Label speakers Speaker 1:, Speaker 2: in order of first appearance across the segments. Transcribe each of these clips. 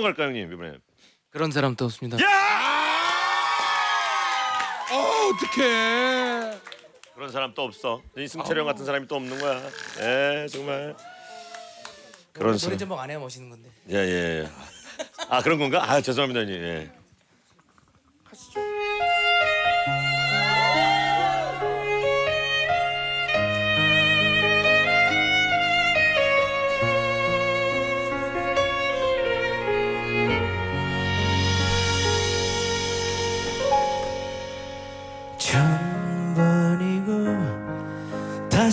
Speaker 1: 거 갈까요, 형님 이번에?
Speaker 2: 그런 사람도 없습니다.
Speaker 3: 어 어떡해.
Speaker 1: 그런 사람 또 없어. 이승철 형 같은 사람이 또 없는 거야. 에 정말 그런
Speaker 2: 노래
Speaker 1: 사람.
Speaker 2: 제목 안 해야 멋있는 건데.
Speaker 1: 예 예. 아 그런 건가? 아 죄송합니다, 형님. 예.
Speaker 4: 천번이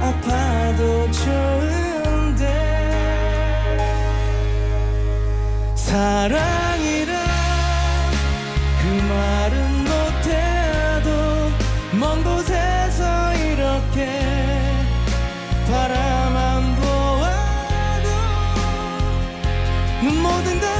Speaker 4: 아파도 좋은데 사랑이라 그 말은 못해도 먼 곳에서 이렇게 바라만 보아도 모든 걸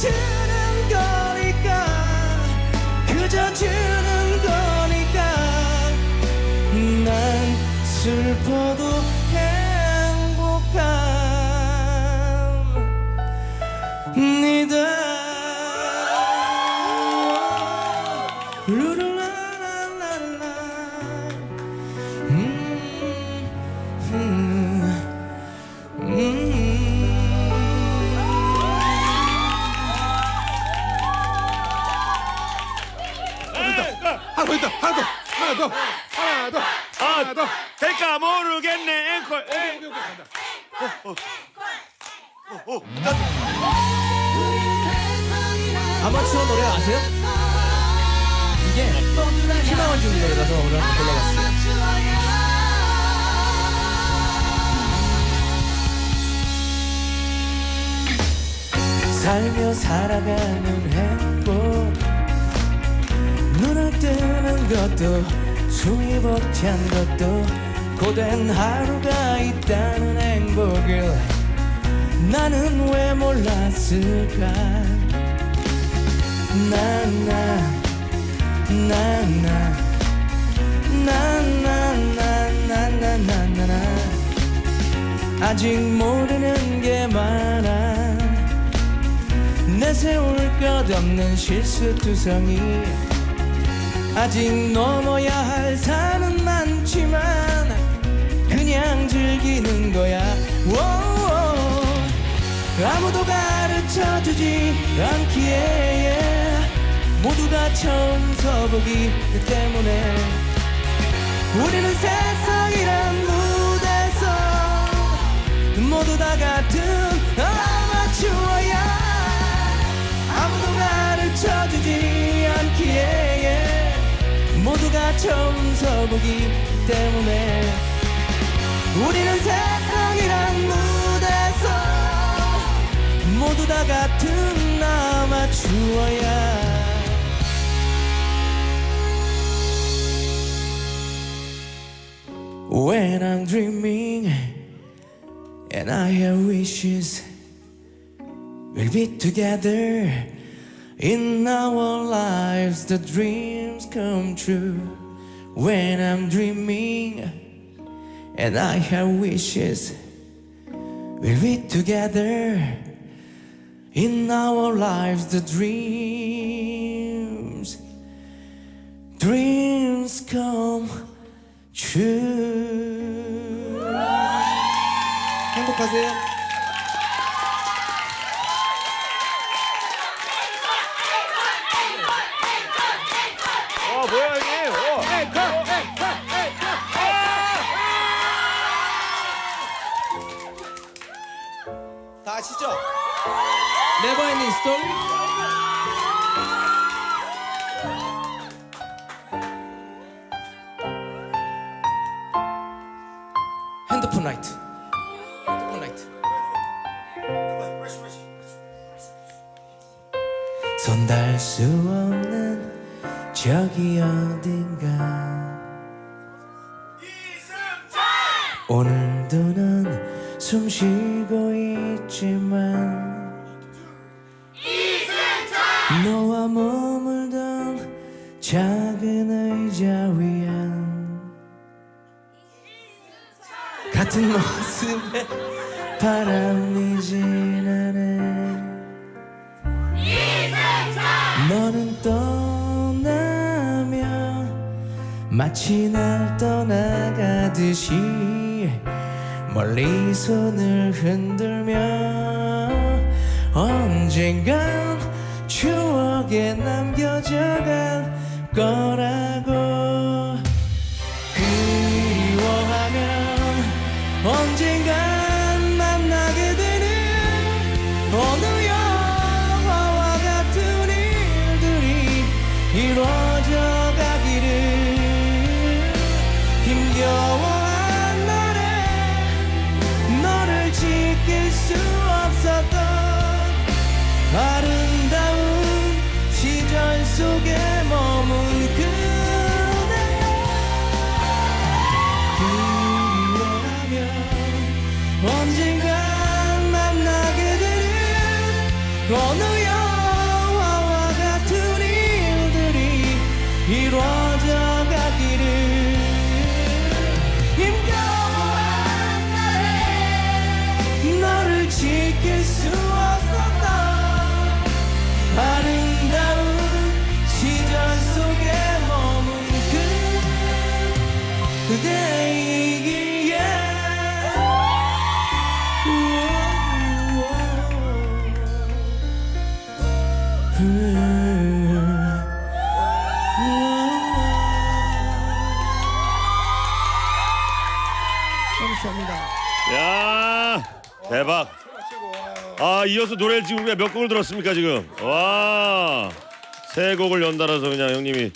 Speaker 4: 주는 거니까 그저 주는 거니까. 난 슬퍼도
Speaker 2: 아마추어 노래 아세요? 이게 희망을 주는 노래라서 오늘 한번 골라봤어요.
Speaker 4: 살며 살아가는 행복 눈을 뜨는 것도 숨이 벅찬 것도 고된 하루가 있다는 행복을 나는 왜 몰랐을까 나나 나나 나나나나나나나 아직 모르는 게 많아 내세울 것 없는 실수투성이 아직 넘어야 할 산은 많지만 그냥 즐기는 거야. 워우. 아무도 가르쳐주지 않기에. 모두가 처음 서보기 때문에. 우리는 세상이란 무대에서 모두 다 같은 아마추어야. 아무도 가르쳐주지 않기에. 모두가 처음 서보기 때문에 우리는 세상이란 무대에서 모두 다 같은 아마추어야 When I'm dreaming and I have wishes, we'll be together in our lives. The dreams come true. When I'm dreaming and I have wishes, we'll be together in our lives. The dreams, dreams come true.
Speaker 2: 행복하세요.
Speaker 4: 아시죠?
Speaker 2: 네버엔딩 스토리.
Speaker 4: 핸드폰 라이트. 핸드폰 라이트. 손 닿을 수 없는 저기 어딘가 오늘도 넌숨 쉬고 있지만 너와 머물던 작은 의자 위엔 같은 모습에 바람이 지나네. 너는 떠나며 마치 날 떠나가듯이 멀리 손을 흔들며 언젠간 추억에 남겨져갈 거라고. 그리워하면 언젠간 만나게 되는 어느 영화와 같은 일들이 이루어져 가기를 힘겨워 그 그대이기에
Speaker 2: 감사합니다.
Speaker 1: 야 대박. 아 이어서 노래를 지금 우리가 몇 곡을 들었습니까 지금? 와. 세 곡을 연달아서 그냥 형님이